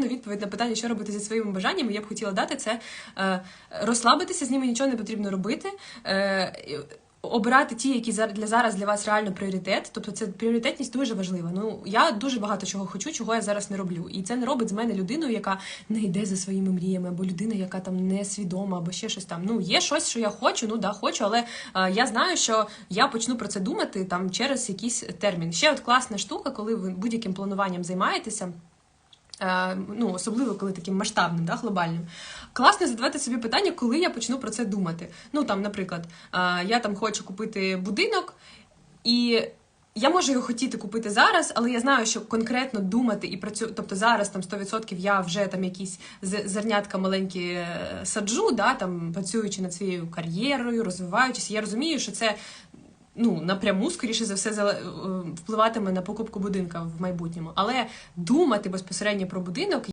відповідь на питання, що робити зі своїми бажаннями, я б хотіла дати це е, розслабитися, з ними нічого не потрібно робити. Е, Обирати ті, які для зараз для вас реально пріоритет. Тобто це пріоритетність дуже важлива. Ну я дуже багато чого хочу, чого я зараз не роблю. І це не робить з мене людину, яка не йде за своїми мріями, або людина, яка там не свідома, або ще щось там. Ну є щось, що я хочу, ну да, хочу, але е, я знаю, що я почну про це думати там через якийсь термін. Ще от класна штука, коли ви будь-яким плануванням займаєтеся. Е, Ну, особливо коли таким масштабним, да, глобальним. Класно задавати собі питання, коли я почну про це думати. Ну там, наприклад, е, я там хочу купити будинок, і я можу його хотіти купити зараз, але я знаю, що конкретно думати і працювати, тобто зараз там 100% я вже там якісь зернятка маленькі е, саджу, да, там працюючи над своєю кар'єрою, розвиваючись. Я розумію, що це ну, напряму, скоріше за все, е, впливатиме на покупку будинка в майбутньому. Але думати безпосередньо про будинок